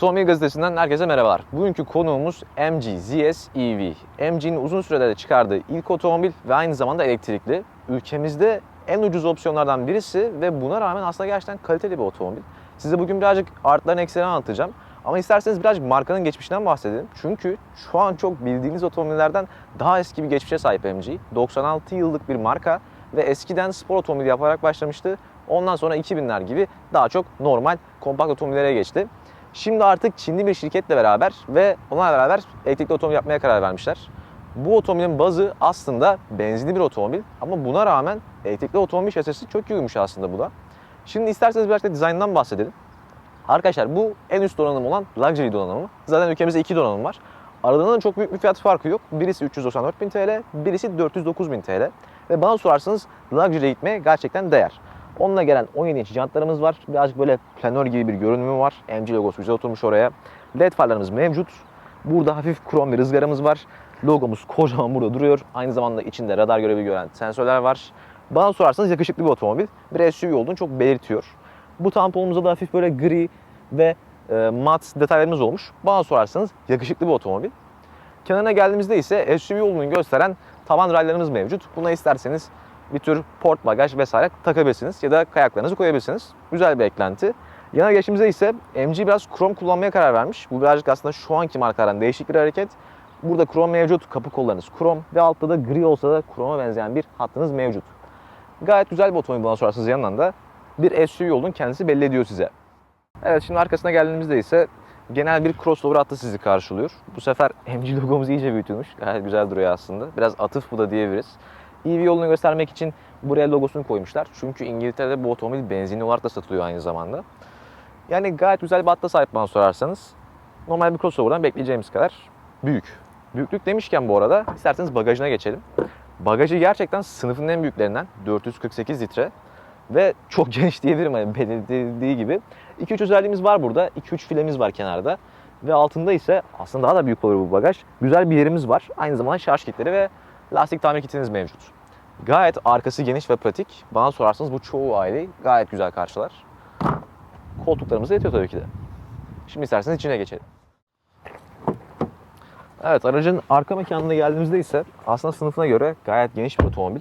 Otomobil gazetesinden herkese merhabalar. Bugünkü konuğumuz MG ZS EV. MG'nin uzun sürede de çıkardığı ilk otomobil ve aynı zamanda elektrikli. Ülkemizde en ucuz opsiyonlardan birisi ve buna rağmen aslında gerçekten kaliteli bir otomobil. Size bugün birazcık artlarını eksilerini anlatacağım. Ama isterseniz birazcık markanın geçmişinden bahsedelim. Çünkü şu an çok bildiğiniz otomobillerden daha eski bir geçmişe sahip MG. 96 yıllık bir marka ve eskiden spor otomobili yaparak başlamıştı. Ondan sonra 2000'ler gibi daha çok normal kompakt otomobillere geçti. Şimdi artık Çinli bir şirketle beraber ve onlarla beraber elektrikli otomobil yapmaya karar vermişler. Bu otomobilin bazı aslında benzinli bir otomobil ama buna rağmen elektrikli otomobil şasisi çok uymuş aslında bu da. Şimdi isterseniz biraz da dizayndan bahsedelim. Arkadaşlar bu en üst donanım olan Luxury donanımı. Zaten ülkemizde iki donanım var. Aralarında da çok büyük bir fiyat farkı yok. Birisi 394.000 TL, birisi 409.000 TL. Ve bana sorarsanız Luxury'e gitmeye gerçekten değer. Onunla gelen 17 inç jantlarımız var. Birazcık böyle planör gibi bir görünümü var. MG logosu güzel oturmuş oraya. LED farlarımız mevcut. Burada hafif krom bir rızgarımız var. Logomuz kocaman burada duruyor. Aynı zamanda içinde radar görevi gören sensörler var. Bana sorarsanız yakışıklı bir otomobil. Bir SUV olduğunu çok belirtiyor. Bu tamponumuzda da hafif böyle gri ve e, mat detaylarımız olmuş. Bana sorarsanız yakışıklı bir otomobil. Kenarına geldiğimizde ise SUV olduğunu gösteren tavan raylarımız mevcut. Buna isterseniz bir tür port bagaj vesaire takabilirsiniz ya da kayaklarınızı koyabilirsiniz. Güzel bir eklenti. Yana geçtiğimizde ise MG biraz krom kullanmaya karar vermiş. Bu birazcık aslında şu anki markalardan değişik bir hareket. Burada krom mevcut, kapı kollarınız krom ve altta da gri olsa da kroma benzeyen bir hattınız mevcut. Gayet güzel bir otomobil bana sorarsanız yanından da bir SUV olduğunu kendisi belli ediyor size. Evet şimdi arkasına geldiğimizde ise genel bir crossover hattı sizi karşılıyor. Bu sefer MG logomuz iyice büyütülmüş. Gayet güzel duruyor aslında. Biraz atıf bu da diyebiliriz. EV yolunu göstermek için buraya logosunu koymuşlar. Çünkü İngiltere'de bu otomobil benzinli olarak da satılıyor aynı zamanda. Yani gayet güzel bir hatta sahip bana sorarsanız. Normal bir crossover'dan bekleyeceğimiz kadar büyük. Büyüklük demişken bu arada isterseniz bagajına geçelim. Bagajı gerçekten sınıfın en büyüklerinden 448 litre ve çok geniş diyebilirim hani belirtildiği gibi. 2-3 özelliğimiz var burada. 2-3 filemiz var kenarda. Ve altında ise aslında daha da büyük olur bu bagaj. Güzel bir yerimiz var. Aynı zamanda şarj kitleri ve lastik tamir kitiniz mevcut. Gayet arkası geniş ve pratik. Bana sorarsanız bu çoğu aileyi gayet güzel karşılar. Koltuklarımız da yetiyor tabii ki de. Şimdi isterseniz içine geçelim. Evet aracın arka mekanına geldiğimizde ise aslında sınıfına göre gayet geniş bir otomobil.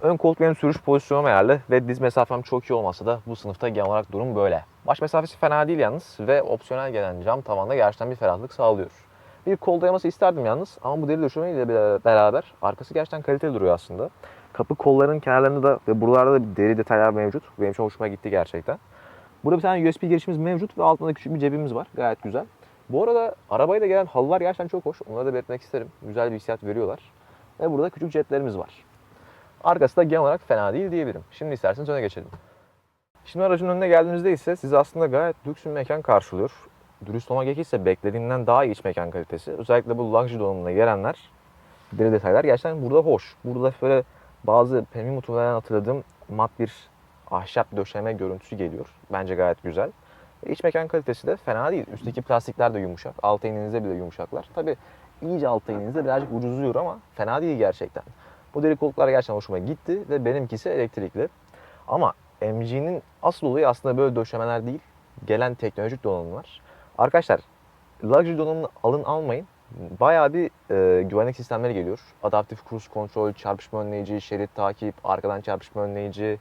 Ön koltuk benim sürüş pozisyonum ayarlı ve diz mesafem çok iyi olmasa da bu sınıfta genel olarak durum böyle. Baş mesafesi fena değil yalnız ve opsiyonel gelen cam tavanda gerçekten bir ferahlık sağlıyor. Bir kol dayaması isterdim yalnız ama bu deri döşeme ile beraber arkası gerçekten kaliteli duruyor aslında. Kapı kollarının kenarlarında da ve buralarda da bir deri detaylar mevcut. Benim çok hoşuma gitti gerçekten. Burada bir tane USB girişimiz mevcut ve altında da küçük bir cebimiz var. Gayet güzel. Bu arada arabayla gelen halılar gerçekten çok hoş. Onları da belirtmek isterim. Güzel bir hissiyat veriyorlar. Ve burada küçük jetlerimiz var. Arkası da genel olarak fena değil diyebilirim. Şimdi isterseniz öne geçelim. Şimdi aracın önüne geldiğimizde ise sizi aslında gayet lüks bir mekan karşılıyor. Dürüst olmak gerekirse beklediğimden daha iyi iç mekan kalitesi. Özellikle bu luxury donanımına gelenler, deri detaylar gerçekten burada hoş. Burada böyle bazı premium otomobillerden hatırladığım mat bir ahşap döşeme görüntüsü geliyor. Bence gayet güzel. İç mekan kalitesi de fena değil. Üstteki plastikler de yumuşak. Alt eninizde bile yumuşaklar. Tabi iyice alt eninizde birazcık ucuzluyor ama fena değil gerçekten. Bu deri koltuklar gerçekten hoşuma gitti ve benimkisi elektrikli. Ama MG'nin asıl olayı aslında böyle döşemeler değil. Gelen teknolojik donanımlar. Arkadaşlar luxury donanımını alın almayın. Bayağı bir e, güvenlik sistemleri geliyor. Adaptif cruise kontrol, çarpışma önleyici, şerit takip, arkadan çarpışma önleyici.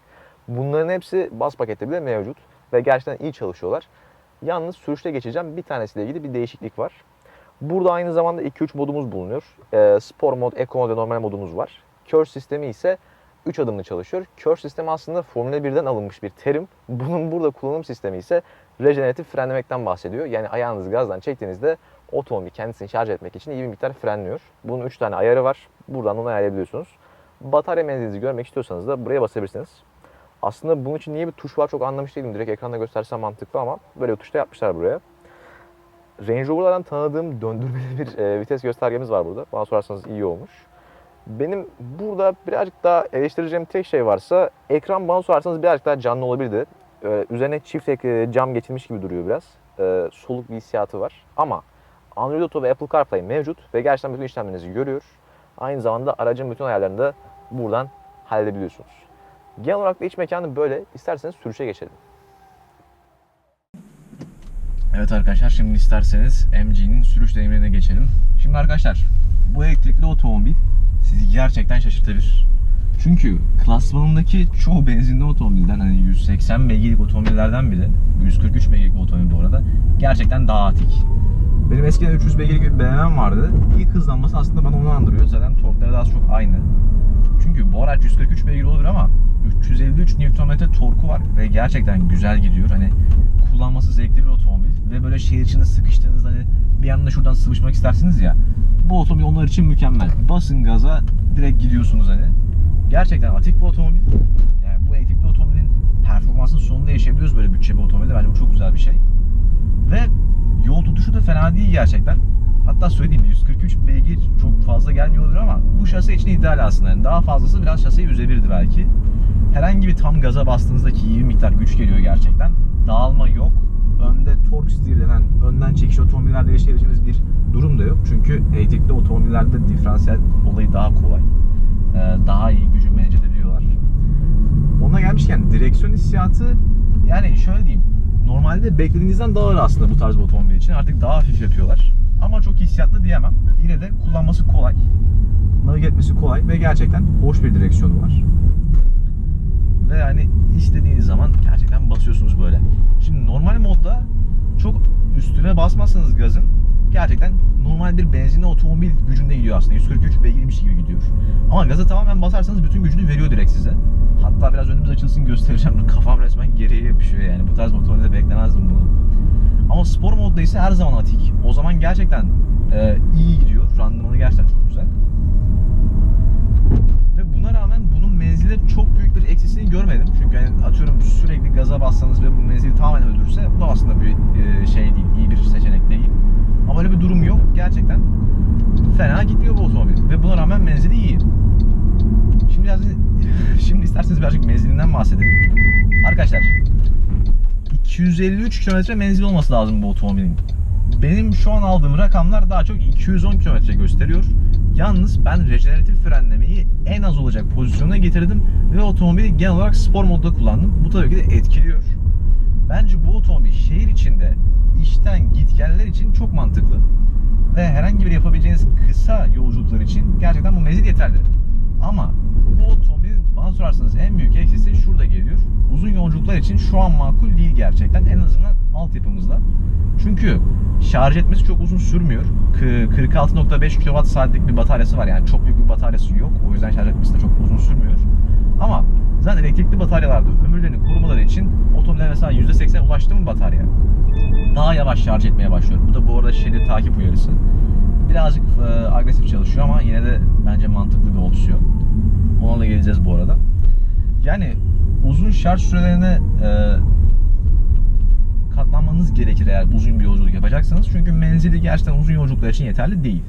Bunların hepsi bas pakette bile mevcut. Ve gerçekten iyi çalışıyorlar. Yalnız sürüşte geçeceğim. Bir tanesiyle ilgili bir değişiklik var. Burada aynı zamanda 2-3 modumuz bulunuyor. E, spor mod, eco mod ve normal modumuz var. Kör sistemi ise 3 adımlı çalışıyor. Kör sistemi aslında Formula 1'den alınmış bir terim. Bunun burada kullanım sistemi ise rejeneratif frenlemekten bahsediyor. Yani ayağınızı gazdan çektiğinizde otomobil kendisini şarj etmek için iyi bir miktar frenliyor. Bunun 3 tane ayarı var. Buradan onu ayarlayabiliyorsunuz. Batarya menzilinizi görmek istiyorsanız da buraya basabilirsiniz. Aslında bunun için niye bir tuş var çok anlamış değilim. Direkt ekranda göstersem mantıklı ama böyle bir tuş da yapmışlar buraya. Range Rover'lardan tanıdığım döndürmeli bir e, vites göstergemiz var burada. Bana sorarsanız iyi olmuş. Benim burada birazcık daha eleştireceğim tek şey varsa ekran bana sorarsanız birazcık daha canlı olabilirdi. Ee, üzerine çift ek cam geçilmiş gibi duruyor biraz. Ee, soluk bir hissiyatı var. Ama Android Auto ve Apple CarPlay mevcut ve gerçekten bütün işlemlerinizi görüyor. Aynı zamanda aracın bütün ayarlarını da buradan halledebiliyorsunuz. Genel olarak da iç mekanı böyle. İsterseniz sürüşe geçelim. Evet arkadaşlar şimdi isterseniz MG'nin sürüş deneyimine geçelim. Şimdi arkadaşlar bu elektrikli otomobil sizi gerçekten şaşırtabilir. Çünkü klasmanındaki çoğu benzinli otomobilden hani 180 beygirlik otomobillerden bile 143 beygirlik otomobil bu arada gerçekten daha atik. Benim eskiden 300 beygirlik bir BMW'm vardı. İlk hızlanması aslında bana onu andırıyor. Zaten torkları da az çok aynı. Çünkü bu araç 143 beygir olur ama 353 Nm torku var ve gerçekten güzel gidiyor. Hani kullanması zevkli bir otomobil ve böyle şehir içinde sıkıştığınızda hani bir anda şuradan sıvışmak istersiniz ya. Bu otomobil onlar için mükemmel. Basın gaza direkt gidiyorsunuz hani. Gerçekten atik bir otomobil. Yani bu elektrikli otomobilin performansının sonunda yaşayabiliyoruz böyle bütçe bir otomobilde. Bence bu çok güzel bir şey. Ve yol tutuşu da fena değil gerçekten. Hatta söyleyeyim 143 beygir çok fazla gelmiyor olabilir ama bu şase için ideal aslında. Yani daha fazlası biraz şaseyi üzebilirdi belki. Herhangi bir tam gaza bastığınızdaki iyi bir miktar güç geliyor gerçekten. Dağılma yok. Önde torque steer denen önden çekiş otomobillerde yaşayabileceğimiz bir durum da yok. Çünkü elektrikli otomobillerde diferansiyel olayı daha kolay. Ee, Daha iyi gücü manage edebiliyorlar. Ona gelmişken direksiyon hissiyatı yani şöyle diyeyim. Normalde beklediğinizden daha ağır aslında bu tarz bir otomobil için. Artık daha hafif yapıyorlar. Ama çok hissiyatlı diyemem. Yine de kullanması kolay. Navige etmesi kolay ve gerçekten hoş bir direksiyonu var. Ve yani istediğiniz zaman gerçekten basıyorsunuz böyle. Şimdi normal modda çok üstüne basmazsanız gazın gerçekten normal bir benzinli otomobil gücünde gidiyor aslında. 143 beygirmiş gibi gidiyor. Ama gaza tamamen basarsanız bütün gücünü veriyor direkt size. Hatta biraz önümüz açılsın göstereceğim. Kafam resmen geriye yapışıyor yani. Bu tarz motorlarda beklemezdim bunu. Ama spor modda ise her zaman atik. O zaman gerçekten e, iyi gidiyor. Randımanı gerçekten çok güzel. Ve buna rağmen bunun menzilde çok büyük bir eksisini görmedim. Çünkü hani atıyorum sürekli gaza bassanız ve bu menzili tamamen öldürürse bu da aslında bir e, şey değil, iyi bir seçenek değil. Ama öyle bir durum yok. Gerçekten fena gitmiyor bu otomobil. Ve buna rağmen menzili iyi. Şimdi biraz, şimdi isterseniz birazcık menzilinden bahsedelim. Arkadaşlar 253 kilometre menzil olması lazım bu otomobilin. Benim şu an aldığım rakamlar daha çok 210 kilometre gösteriyor. Yalnız ben rejeneratif frenlemeyi en az olacak pozisyona getirdim ve otomobili genel olarak spor modda kullandım. Bu tabii ki de etkiliyor. Bence bu otomobil şehir içinde işten git geller için çok mantıklı. Ve herhangi bir yapabileceğiniz kısa yolculuklar için gerçekten bu menzil yeterli. Ama bu otomobilin bana sorarsanız en büyük eksisi şurada geliyor. Uzun yolculuklar için şu an makul değil gerçekten. En azından altyapımızda. Çünkü şarj etmesi çok uzun sürmüyor. K- 46.5 kWh saatlik bir bataryası var. Yani çok büyük bir bataryası yok. O yüzden şarj etmesi de çok uzun sürmüyor. Ama zaten elektrikli bataryalarda ömürlerini korumaları için otomobile mesela %80 ulaştı mı batarya daha yavaş şarj etmeye başlıyor. Bu da bu arada şerit takip uyarısı. Birazcık e, agresif çalışıyor ama yine de bence mantıklı bir opsiyon. Ona da geleceğiz bu arada. Yani uzun şarj sürelerine e, katlanmanız gerekir eğer uzun bir yolculuk yapacaksanız. Çünkü menzili gerçekten uzun yolculuklar için yeterli değil.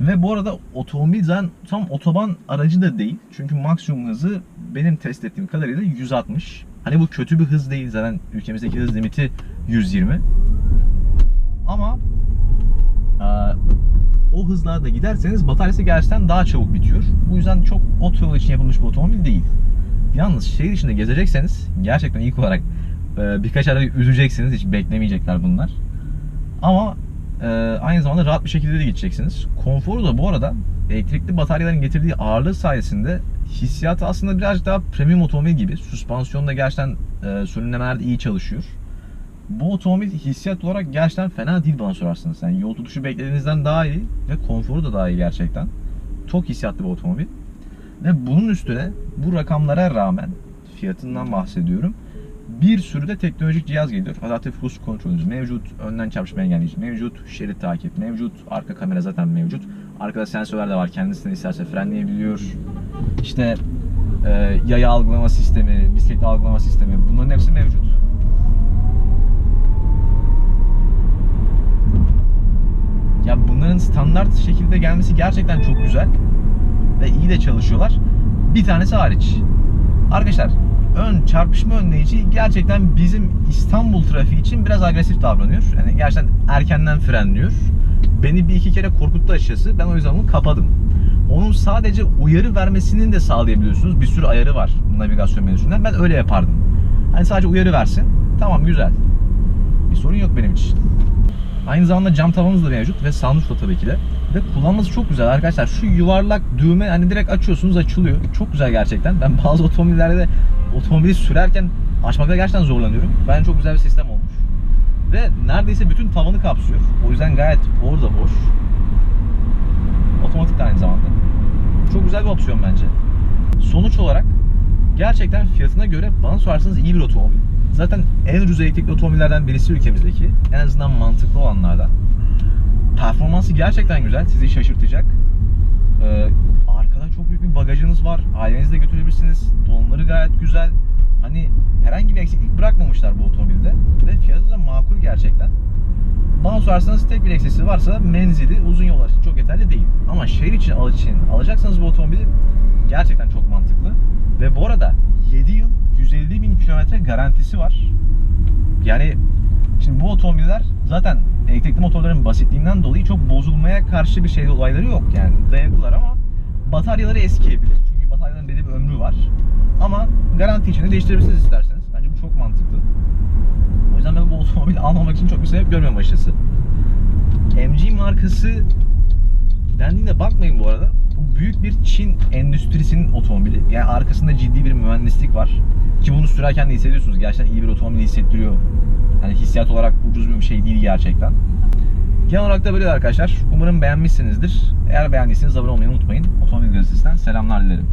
Ve bu arada otomobil zaten tam otoban aracı da değil. Çünkü maksimum hızı benim test ettiğim kadarıyla 160. Hani bu kötü bir hız değil. Zaten ülkemizdeki hız limiti 120. Ama e, o hızlarda giderseniz bataryası gerçekten daha çabuk bitiyor. Bu yüzden çok otoyol için yapılmış bir otomobil değil. Yalnız şehir içinde gezecekseniz gerçekten ilk olarak e, birkaç arayı üzeceksiniz. Hiç beklemeyecekler bunlar. Ama e, aynı zamanda rahat bir şekilde de gideceksiniz. Konforu da bu arada elektrikli bataryaların getirdiği ağırlığı sayesinde hissiyatı aslında birazcık daha premium otomobil gibi. Süspansiyon da gerçekten e, sönümlemelerde iyi çalışıyor. Bu otomobil hissiyat olarak gerçekten fena değil bana sorarsanız. Yani yol tutuşu beklediğinizden daha iyi ve konforu da daha iyi gerçekten. Çok hissiyatlı bir otomobil. Ve bunun üstüne bu rakamlara rağmen fiyatından bahsediyorum. Bir sürü de teknolojik cihaz geliyor. Adaptif cruise kontrolümüz mevcut, önden çarpışma engelleyici mevcut, şerit takip mevcut, arka kamera zaten mevcut. Arkada sensörler de var. Kendisini isterse frenleyebiliyor. İşte e, yaya algılama sistemi, bisiklet algılama sistemi bunların hepsi mevcut. Ya bunların standart şekilde gelmesi gerçekten çok güzel ve iyi de çalışıyorlar. Bir tanesi hariç. Arkadaşlar ön çarpışma önleyici gerçekten bizim İstanbul trafiği için biraz agresif davranıyor. Yani gerçekten erkenden frenliyor. Beni bir iki kere korkuttu açıkçası. Ben o yüzden onu kapadım. Onun sadece uyarı vermesini de sağlayabiliyorsunuz. Bir sürü ayarı var navigasyon menüsünden. Ben öyle yapardım. Hani sadece uyarı versin. Tamam güzel. bir sorun yok benim için. Aynı zamanda cam tavanımız da mevcut ve sunroof da tabii ki de. Ve kullanması çok güzel arkadaşlar. Şu yuvarlak düğme hani direkt açıyorsunuz açılıyor. Çok güzel gerçekten. Ben bazı otomobillerde de otomobili sürerken açmakta gerçekten zorlanıyorum. Bence çok güzel bir sistem olmuş. Ve neredeyse bütün tavanı kapsıyor. O yüzden gayet orada boş. Otomatik de aynı zamanda. Çok güzel bir opsiyon bence. Sonuç olarak gerçekten fiyatına göre bana sorarsanız iyi bir otomobil. Zaten en ucuz elektrikli otomobillerden birisi ülkemizdeki. En azından mantıklı olanlardan. Performansı gerçekten güzel. Sizi şaşırtacak. Ee, bir bagajınız var. Ailenizi de götürebilirsiniz. Donları gayet güzel. Hani herhangi bir eksiklik bırakmamışlar bu otomobilde. Ve fiyatı da makul gerçekten. Bana sorarsanız tek bir eksisi varsa menzili uzun yollar için çok yeterli değil. Ama şehir için, al için alacaksanız bu otomobili gerçekten çok mantıklı. Ve bu arada 7 yıl 150 bin kilometre garantisi var. Yani şimdi bu otomobiller zaten elektrikli motorların basitliğinden dolayı çok bozulmaya karşı bir şey olayları yok yani dayanıklılar ama bataryaları eskiyebilir. Çünkü bataryaların belli bir ömrü var. Ama garanti içinde değiştirebilirsiniz isterseniz. Bence bu çok mantıklı. O yüzden ben bu otomobili almamak için çok bir sebep görmüyorum açıkçası. MG markası dendiğinde bakmayın bu arada. Bu büyük bir Çin endüstrisinin otomobili. Yani arkasında ciddi bir mühendislik var. Ki bunu sürerken de hissediyorsunuz. Gerçekten iyi bir otomobil hissettiriyor. Hani hissiyat olarak ucuz bir şey değil gerçekten. Genel olarak da böyle arkadaşlar. Umarım beğenmişsinizdir. Eğer beğendiyseniz abone olmayı unutmayın. Otomobil gazetesinden selamlar dilerim.